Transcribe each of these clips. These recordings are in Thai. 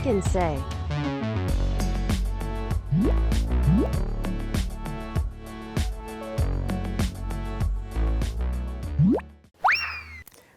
I can say.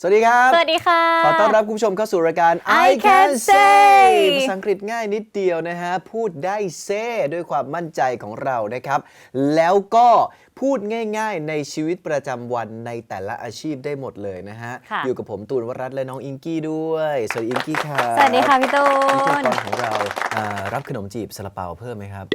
สวัสดีครับ สวัสดีค่ะ ขอต้อนรับคุณผู้ชมเข้าสู่รายการ I Can Say ภาษาอังกฤษง่ายนิดเดียวนะฮะ พูดได้เซ่ด้วยความมั่นใจของเรานะครับ แล้วก็พูดง่ายๆ ในชีวิตประจำวันในแต่ละอาชีพได้หมดเลยนะฮะ ค่ะ อยู่กับผมตูนวรัตน์และน้องอิงกี้ด้วย สวัสดีอิงกี้ค่ะสวัสดีค่ะพี่ตูพิธีนกรของเราอ่ารับขนมจีบซาลาเปาเพิ่มไหมครับ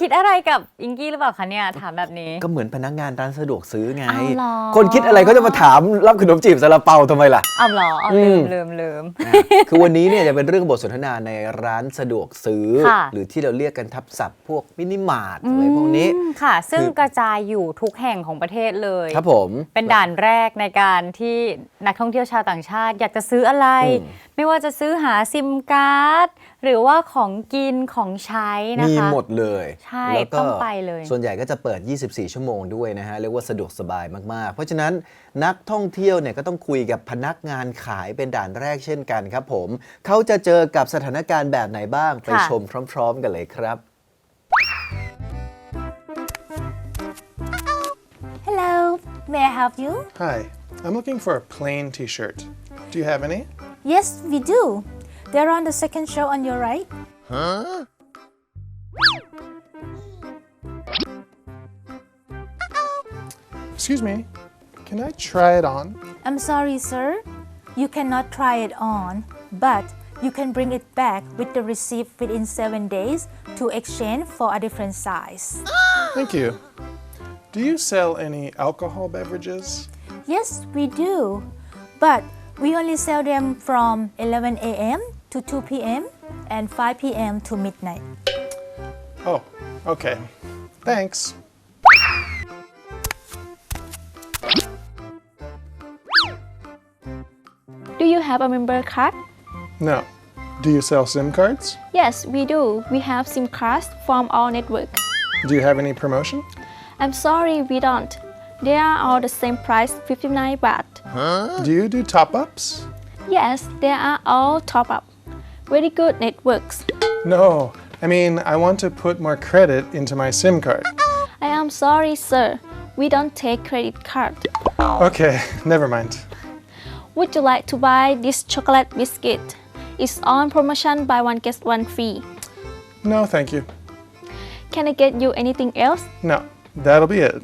คิดอะไรกับอิงกี้หรือเปล่าคะเนี่ยถามแบบนี้ ก็เหมือนพนักงานร้านสะดวกซื้อไงเอาเหรอ คนคิดอะไรก็จะมาถามรับขนมจีบซาลาเปาทำไมล่ะเอาเหรอเอาอืลืมมลืมลืมอะคือวันนี้เนี่ยจะเป็นเรื่องบทสนทนาในร้านสะดวกซื้อ ค่ะ หรือที่เราเรียกกันทับศัพท์พวกมินิมาร์ทอะไรพวกนี้ อืมค่ะ ซึ่งคือกระจายอยู่ทุกแห่งของประเทศเลย ครับผม เป็นด่านแรกในการที่นักท่องเที่ยวชาวต่างชาติ อยากจะซื้ออะไร อืม ไม่ว่าจะซื้อหาซิมการ์ด หรือว่าของกินของใช้นะคะ มีหมดเลยใช่แล้วก็ต้องไปเลย ส่วนใหญ่ก็จะเปิด 24 ชั่วโมงด้วยนะฮะ เรียกว่าสะดวกสบายมาก ๆ เพราะฉะนั้นนักท่องเที่ยวเนี่ยก็ต้องคุยกับพนักงานขายเป็นด่านแรกเช่นกันครับผม เขาจะเจอกับสถานการณ์แบบไหนบ้างไปค่ะชมพร้อม ๆ กันเลยครับ Hello, may I help you? Hi, I'm looking for a plain t shirt. Do you have any? Yes, we do. They're on the second show on your right. Huh? Excuse me, can I try it on? I'm sorry, sir. You cannot try it on, but you can bring it back with the receipt within seven days to exchange for a different size. Thank you. Do you sell any alcohol beverages? Yes, we do. But we only sell them from 11 a.m. to 2 p.m. and 5 p.m. to midnight. Oh, okay. Thanks. Do you have a member card? No. Do you sell SIM cards? Yes, we do. We have SIM cards from our network. Do you have any promotion? I'm sorry, we don't. They are all the same price, 59 baht. Do you do top ups? Yes, they are all top up. Very good networks. No. I mean, I want to put more credit into my SIM card. I am sorry, sir. We don't take credit card. Okay, never mind. Would you like to buy this chocolate biscuit? It's on promotion buy one get one free. No, thank you. Can I get you anything else? No, that'll be it.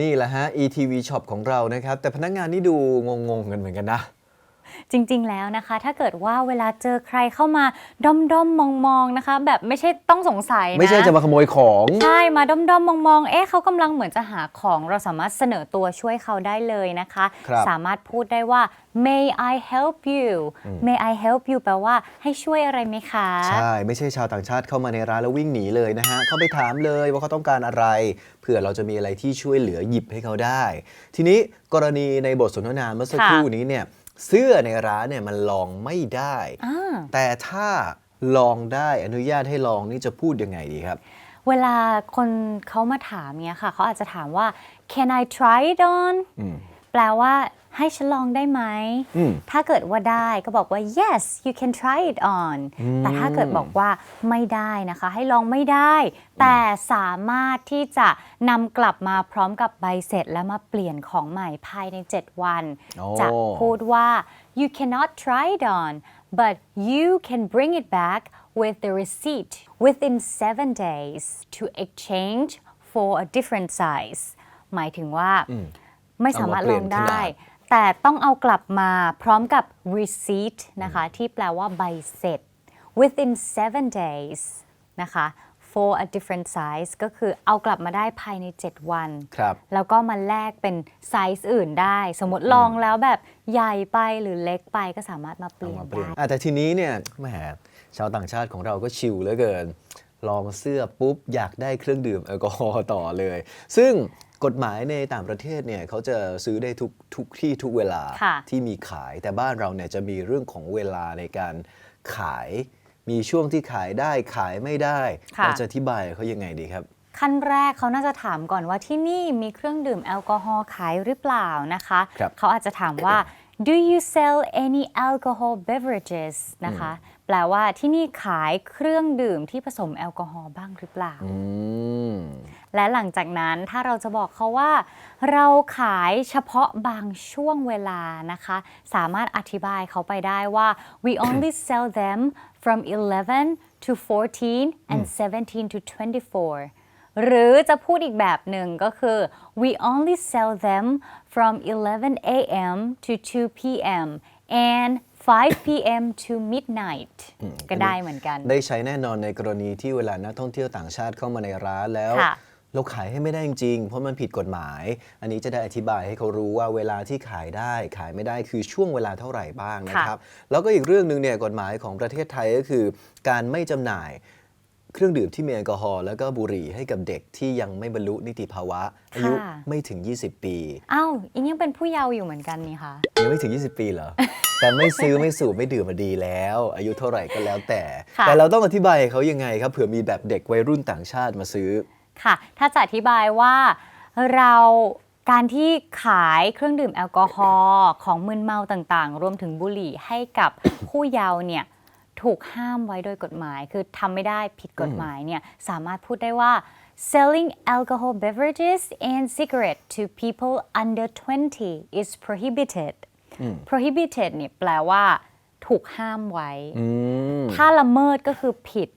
นี่แหละฮะ ETV Shop ของเรานะครับ แต่พนักงานนี่ดูงงๆกันเหมือนกันนะ จริง ๆ แล้วนะคะ ถ้าเกิดว่าเวลาเจอใครเข้ามาด้อมด้อมมองมองๆนะคะ แบบไม่ใช่ต้องสงสัยนะ ไม่ใช่จะมาขโมยของใช่มาด้อมด้อมมองมองๆเอ๊ะเขากำลังเหมือนจะหาของเราสามารถเสนอตัวช่วยเขาได้เลยนะคะครับสามารถพูดได้ว่า may I help you may I help you แปลว่าให้ช่วยอะไรไหมคะ ใช่ ไม่ใช่ชาวต่างชาติเข้ามาในร้านแล้ววิ่งหนีเลยนะฮะ เข้าไปถามเลยว่าเขาต้องการอะไร เผื่อเราจะมีอะไรที่ช่วยเหลือหยิบให้เขาได้ ทีนี้กรณีในบทสนทนาเมื่อสักครู่นี้เนี่ย เสื้อในร้านเนี่ยมันลองไม่ได้ แต่ถ้าลองได้อนุญาตให้ลองนี่จะพูดยังไงดีครับ เวลาคนเขามาถามเนี่ยค่ะ เขาอาจจะถามว่า can I try it on แปลว่า ให้ฉันลองได้ไหม ถ้าเกิดว่าได้ก็บอกว่า yes you can try it on แต่ถ้าเกิดบอกว่าไม่ได้นะคะ ให้ลองไม่ได้ แต่สามารถที่จะนำกลับมาพร้อมกับใบเสร็จแล้วมาเปลี่ยนของใหม่ภายใน 7 วันโอ้จะพูดว่า you cannot try it on but you can bring it back with the receipt within seven days to exchange for a different size หมายถึงว่าไม่สามารถลองได้ แต่ต้องเอากลับมาพร้อมกับ receipt นะคะ ที่แปลว่าใบเสร็จ within seven days นะคะ for a different size ก็คือเอากลับมาได้ภายใน 7 วัน ครับ แล้วก็มาแลกเป็นไซส์อื่นได้ สมมติลองแล้วแบบใหญ่ไปหรือเล็กไปก็สามารถมาเปเอาลี่ยนมาเปลี่ยนได้ อะแต่ทีนี้เนี่ยแหมชาวต่างชาติของเราก็ชิลเหลือเกิน ลองเสื้อปุ๊บ อยากได้เครื่องดื่มแอลกอฮอล์ต่อเลย ซึ่งกฎหมายในต่างประเทศเนี่ยเขาจะซื้อได้ทุกทุกที่ทุกเวลาค่ะที่มีขายแต่บ้านเราเนี่ยจะมีเรื่องของเวลาในการขาย มีช่วงที่ขายได้ขายไม่ได้ค่ะเราจะอธิบายเขายังไงดีครับ ขั้นแรกเขาน่าจะถามก่อนว่าที่นี่มีเครื่องดื่มแอลกอฮอล์ขายหรือเปล่านะคะครับเขาอาจจะถามว่า do you sell any alcohol beverages นะคะ แปลว่าที่นี่ขายเครื่องดื่มที่ผสมแอลกอฮอล์บ้างหรือเปล่าอืมและหลังจากนั้นถ้าเราจะบอกเขาว่า เราขายเฉพาะบางช่วงเวลานะคะ สามารถอธิบายเขาไปได้ว่า we only sell them from 11 to 14 and 17 to 24หรือจะพูดอีกแบบหนึ่งก็คือ we only sell them from 11 a.m. to 2 p.m. and 5 p.m. to midnight ก็ได้เหมือนกัน ได้ใช้แน่นอนในกรณีที่เวลานักท่องเที่ยวต่างชาติเข้ามาในร้านแล้วค่ะเราขายให้ไม่ได้จริงๆเพราะมันผิดกฎหมาย อันนี้จะได้อธิบายให้เขารู้ว่าเวลาที่ขายได้ขายไม่ได้คือช่วงเวลาเท่าไหร่บ้างนะครับ แล้วก็อีกเรื่องหนึ่งเนี่ยกฎหมายของประเทศไทยก็คือ การไม่จำหน่าย เครื่องดื่มที่มีแอลกอฮอล์แล้วก็บุหรี่ให้กับเด็กที่ยังไม่บรรลุนิติภาวะ อายุไม่ถึง 20 ปี อ้าวอิงยังเป็นผู้เยาว์อยู่เหมือนกันนี่คะยังไม่ถึง 20 ปีเหรอ แต่ไม่ซื้อไม่สูบไม่ดื่มมาดีแล้ว อายุเท่าไหร่ก็แล้วแต่ค่ะแต่เราต้องอธิบายให้เขายังไงครับเผื่อมีแบบเด็กวัยรุ่นต่างชาติมาซื้อค่ะ ถ้าจะอธิบายว่าเราการที่ขายเครื่องดื่มแอลกอฮอล์ของมึนเมาต่างๆ รวมถึงบุหรี่ให้กับผู้เยาว์เนี่ย ถูกห้ามไว้โดยกฎหมาย คือทำไม่ได้ผิดกฎหมายเนี่ยสามารถพูดได้ว่า selling alcohol beverages and cigarette to people under 20 is prohibited prohibited เนี่ยแปลว่า ถูกห้ามไว้ ถ้าละเมิดก็คือผิด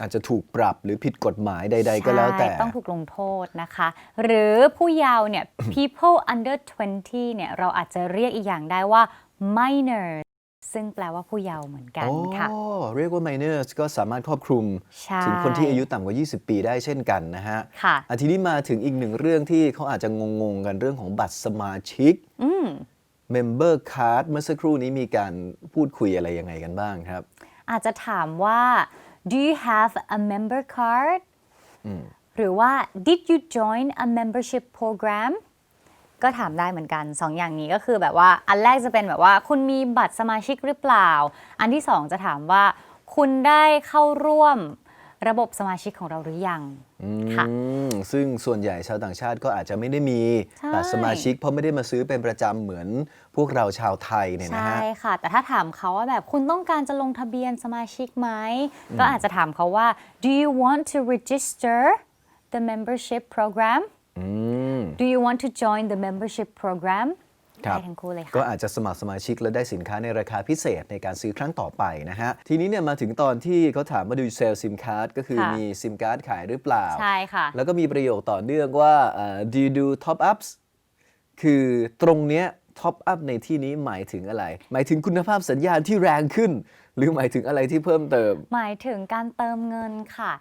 อาจจะถูกปรับหรือผิดกฎหมายใด ๆ ก็แล้วแต่ใช่ต้องถูกลงโทษนะคะ หรือผู้เยาว์เนี่ย people under 20 เนี่ย เราอาจจะเรียกอีกอย่างได้ว่า minor ซึ่งแปลว่าผู้เยาว์เหมือนกันโอ้ค่ะเรียกว่า minors ก็สามารถครอบคลุมใช่ถึงคนที่อายุต่ำกว่า 20 ปีได้เช่นกันนะฮะค่ะอ่ทีนี้มาถึงอีกหนึ่งเรื่องที่เขาอาจจะงงๆกันเรื่องของบัตรสมาชิก member card เมื่อสักครู่นี้มีการพูดคุยอะไรยังไงกันบ้างครับ อาจจะถามว่า do you have a member card หรือว่า did you join a membership program ก็ถามได้เหมือนกันสองอย่างนี้ก็คือแบบว่าอันแรกจะเป็นแบบว่า คุณมีบัตรสมาชิกหรือเปล่า อันที่สองจะถามว่า คุณได้เข้าร่วมระบบสมาชิกของเราหรือยังค่ะอืมซึ่งส่วนใหญ่ชาวต่างชาติก็อาจจะไม่ได้มีใช่บัตรสมาชิก เพราะไม่ได้มาซื้อเป็นประจำเหมือนพวกเราชาวไทยเนี่ยนะใช่ฮะค่ะ แต่ถ้าถามเขาว่าแบบคุณต้องการจะลงทะเบียนสมาชิกไหมก็อาจจะถามเขาว่า do you want to register the membership program do you want to join the membership program ครับได้ทั้งคู่เลยก็ค่ะอาจจะสมัครสมาชิกและได้สินค้าในราคาพิเศษในการซื้อครั้งต่อไปนะฮะ ทีนี้เนี่ยมาถึงตอนที่เขาถามว่าดูเซลซิมการ์ดก็คือค่ะมีซิมการ์ดขายหรือเปล่า ใช่ค่ะ แล้วก็มีประโยคต่อเนื่องว่าเอ่อ do you do top ups คือตรงเนี้ย top up ในที่นี้หมายถึงอะไร หมายถึงคุณภาพสัญญาณที่แรงขึ้น หรือหมายถึงอะไรที่เพิ่มเติม หมายถึงการเติมเงินค่ะ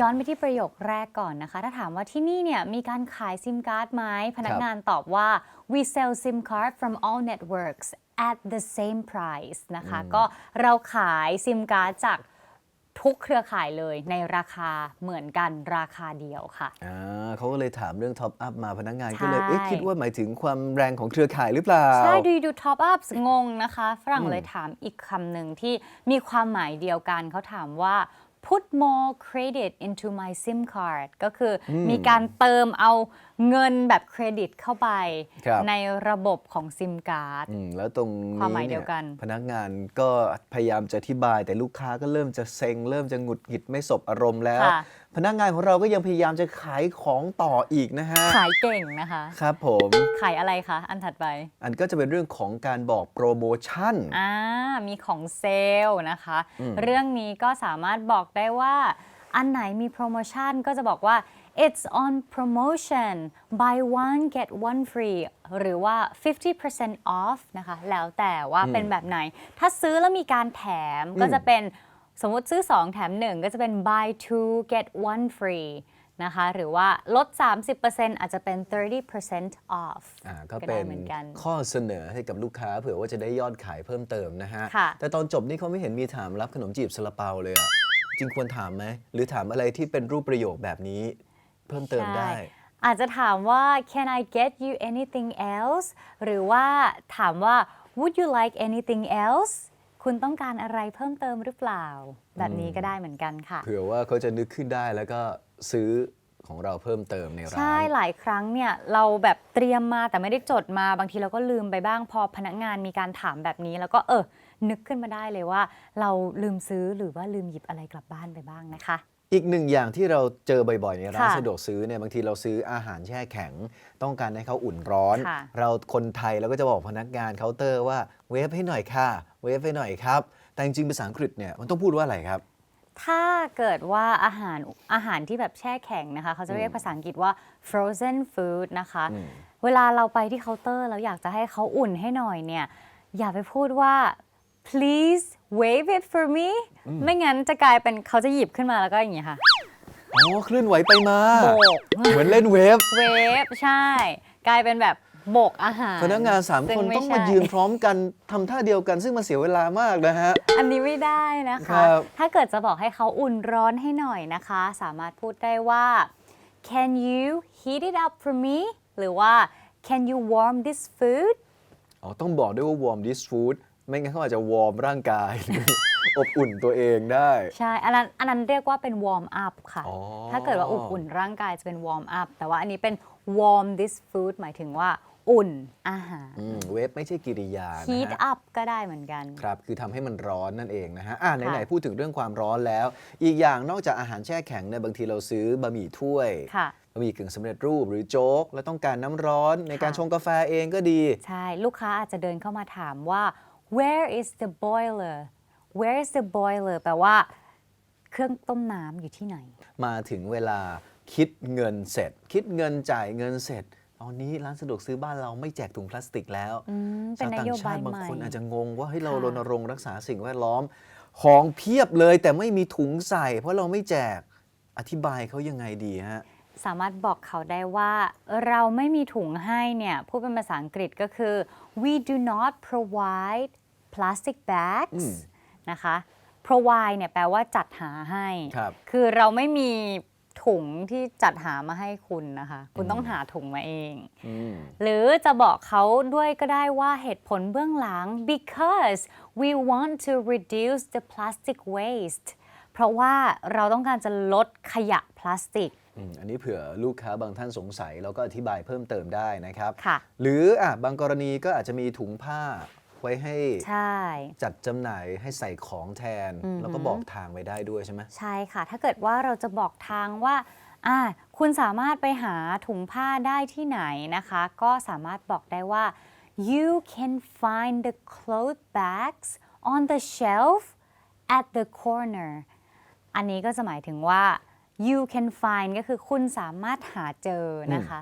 ย้อนไปที่ประโยคแรกก่อนนะคะ ถ้าถามว่าที่นี่เนี่ยมีการขายซิมการ์ดไหมพนักงานตอบว่า we sell SIM card from all networks at the same price นะคะ ก็เราขายซิมการ์ดจาก ทุกเครือข่ายเลยในราคาเหมือนกันราคาเดียวค่ะอ่าเขาก็เลยถามเรื่อง top up มาพนักงานใช่ก็เลยเอ๊ะคิดว่าหมายถึงความแรงของเครือข่ายหรือเปล่า ใช่ do you do top ups งงนะคะ ฝรั่งเลยถามอีกคำหนึ่งที่มีความหมายเดียวกันเขาถามว่า put more credit into my SIM card ก็คืออมีการเติมเอาเงินแบบเครดิตเข้าไป ครับ ในระบบของซิมการ์ด อืมแล้วตรงนี้ความหมายเดีเนี่ยยวกัน พนักงานก็พยายามจะอธิบาย แต่ลูกค้าก็เริ่มจะเซ็ง เริ่มจะหงุดหงิดไม่สบอารมณ์แล้ว ค่ะ พนักงานของเราก็ยังพยายามจะขายของต่ออีกนะฮะ ขายเก่งนะคะ ครับผม ขายอะไรคะ อันถัดไป อันก็จะเป็นเรื่องของการบอกโปรโมชั่น อ่า มีของเซลล์นะคะ เรื่องนี้ก็สามารถบอกได้ว่า อันไหนมีโปรโมชั่นก็จะบอกว่า it's on promotion buy one get one free หรือว่า 50% off นะคะ แล้วแต่ว่าเป็นแบบไหน ถ้าซื้อแล้วมีการแถมก็จะเป็น สมมติซื้อ 2 แถม 1 ก็จะเป็น buy two get one free นะคะ หรือว่าลด 30%อาจจะเป็น 30% off อ่าก็ได้เป็นเหมือนกัน ข้อเสนอให้กับลูกค้าเผื่อว่าจะได้ยอดขายเพิ่มเติมนะฮะ ค่ะ แต่ตอนจบนี่เขาไม่เห็นมีถามรับขนมจีบซาลาเปาเลยอะจริงควรถามไหม หรือถามอะไรที่เป็นรูปประโยคแบบนี้ เพิ่มเติมได้ ใช่อาจจะถามว่า can I get you anything else หรือว่าถามว่า would you like anything else คุณต้องการอะไรเพิ่มเติมหรือเปล่า แบบนี้ก็ได้เหมือนกันค่ะ เผื่อว่าเขาจะนึกขึ้นได้แล้วก็ซื้อของเราเพิ่มเติมในร้าน ใช่หลายครั้งเนี่ยเราแบบเตรียมมาแต่ไม่ได้จดมาบางทีเราก็ลืมไปบ้างพอพนักงานมีการถามแบบนี้ แล้วก็เออนึกขึ้นมาได้เลยว่า เราลืมซื้อหรือว่าลืมหยิบอะไรกลับบ้านไปบ้างนะคะ อีกหนึ่งอย่างที่เราเจอบ่อยๆในร้านค่ะสะดวกซื้อเนี่ยบางทีเราซื้ออาหารแช่แข็ง ต้องการให้เขาอุ่นร้อน ค่ะ เราคนไทยเราก็จะบอกพนักงานเคาน์เตอร์ว่าเวฟให้หน่อยค่ะ เวฟให้หน่อยครับ แต่จริงๆภาษาอังกฤษเนี่ยมันต้องพูดว่าอะไรครับ ถ้าเกิดว่าอาหารอาหารที่แบบแช่แข็งนะคะ เขาจะเรียกภาษาอังกฤษว่า frozen food นะคะ เวลาเราไปที่เคาน์เตอร์แล้วอยากจะให้เขาอุ่นให้หน่อยเนี่ย อย่าไปพูดว่า please wave it for me ไม่งั้นจะกลายเป็นเขาจะหยิบขึ้นมาแล้วก็อย่างนี้ค่ะอ๋อเคลื่อนไหวไปมาโบกเหมือนเล่นเวฟ เวฟ ใช่ กลายเป็นแบบโบกอาหาร พนักงานสามซึ่คนไต้องมาใช่ยืนพร้อมกันทำท่าเดียวกันซึ่งมันเสียเวลามากนะฮะ อันนี้ไม่ได้นะครัคะ บ ถ้าเกิดจะบอกให้เขาอุ่นร้อนให้หน่อยนะคะ สามารถพูดได้ว่า can you heat it up for me หรือว่า can you warm this food อ๋อต้องบอกด้วยว่า warm this food ไม่งั้นเขาอาจจะวอร์มร่างกายอบอุ่นตัวเองได้ ใช่ อันนั้นอันนั้นเรียกว่าเป็น warm up ค่ะ อ๋อ ถ้าเกิดว่าอบอุ่นร่างกายจะเป็น warm up แต่ว่าอันนี้เป็น warm this food หมายถึงว่า อุ่นอาหารอืมเวฟไม่ใช่กิริยานะ heat ฮะ up ก็ได้เหมือนกัน ครับคือทำให้มันร้อนนั่นเองนะฮะอ่าไหนค่ะ ๆพูดถึงเรื่องความร้อนแล้ว อีกอย่างนอกจากอาหารแช่แข็งเนี่ยบางทีเราซื้อบะหมี่ถ้วยค่ะ บะหมี่กึ่งสำเร็จรูปหรือโจ๊ก แล้วต้องการน้ำร้อนในการค่ะ ชงกาแฟเองก็ดี ใช่ ลูกค้าอาจจะเดินเข้ามาถามว่า where is the boiler where is the boiler แปลว่า เครื่องต้มน้ำอยู่ที่ไหน มาถึงเวลาคิดเงินเสร็จ คิดเงินจ่ายเงินเสร็จ ตอนนี้ร้านสะดวกซื้อบ้านเราไม่แจกถุงพลาสติกแล้วมเป็นชาวนต่าโยงชาบายติบางใหม่คนอาจจะงงว่าเฮ้ยเราค่ะรณรงค์รักษาสิ่งแวดล้อม ของเพียบเลยแต่ไม่มีถุงใส่ เพราะเราไม่แจกอธิบายเขายังไงดีฮะสามารถบอกเขาได้ว่าเราไม่มีถุงให้เนี่ยพูดเป็นภาษาอังกฤษก็คือ we do not provide plastic bags นะคะ provide เนี่ยแปลว่าจัดหาให้ครับคือเราไม่มี ถุงที่จัดหามาให้คุณนะคะ คุณต้องหาถุงมาเองอืมหรือจะบอกเขาด้วยก็ได้ว่าเหตุผลเบื้องหลัง because we want to reduce the plastic waste เพราะว่าเราต้องการจะลดขยะพลาสติกอืมอันนี้เผื่อลูกค้าบางท่านสงสัยเราก็อธิบายเพิ่มเติมได้นะครับค่ะหรืออะบางกรณีก็อาจจะมีถุงผ้า ไว้ให้ใช่ จัดจำหน่ายให้ใส่ของแทนแล้วก็บอกทางไว้ได้ด้วยใช่ไหม ใช่ค่ะ ถ้าเกิดว่าเราจะบอกทางว่าอ่า คุณสามารถไปหาถุงผ้าได้ที่ไหนนะคะ ก็สามารถบอกได้ว่า you can find the cloth bags on the shelf at the corner อันนี้ก็จะหมายถึงว่า you can find ก็คือคุณสามารถหาเจอนะคะ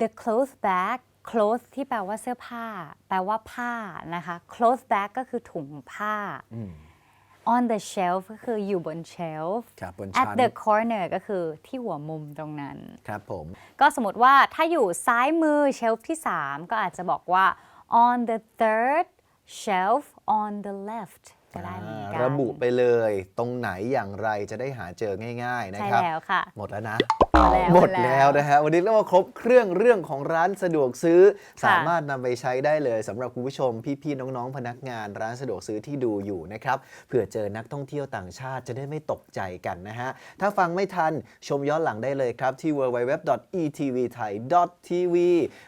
the cloth bag cloth ที่แปลว่าเสื้อผ้า แปลว่าผ้านะคะ cloth bag ก็คือถุงผ้า on the shelf ก็คืออยู่บน shelf ครับบน at ชั้น the corner ก็คือที่หัวมุมตรงนั้น ครับผม ก็สมมติว่าถ้าอยู่ซ้ายมือ shelf ที่ 3 ก็อาจจะบอกว่า on the third shelf on the left ก็ได้เหมือนกัน ระบุไปเลยตรงไหนอย่างไรจะได้หาเจอง่ายๆนะใช่ครับ แล้วค่ะ หมดแล้วนะแล้วหมดแล้วนะฮะวันนี้เรามาครบเครื่องเรื่องของร้านสะดวกซื้อ ค่ะ สามารถนำไปใช้ได้เลยสำหรับคุณผู้ชม พี่ๆน้องๆพนักงานร้านสะดวกซื้อที่ดูอยู่นะครับเผื่อเจอนักท่องเที่ยวต่างชาติจะได้ไม่ตกใจกันนะฮะ ถ้าฟังไม่ทันชมย้อนหลังได้เลยครับที่ www.etvthai.tv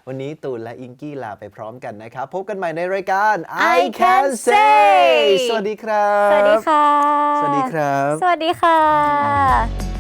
วันนี้ตูนและอิงกี้ลาไปพร้อมกันนะครับ พบกันใหม่ในรายการ I Can Say สวัสดีครับ สวัสดีค่ะ สวัสดีครับ สวัสดีค่ะ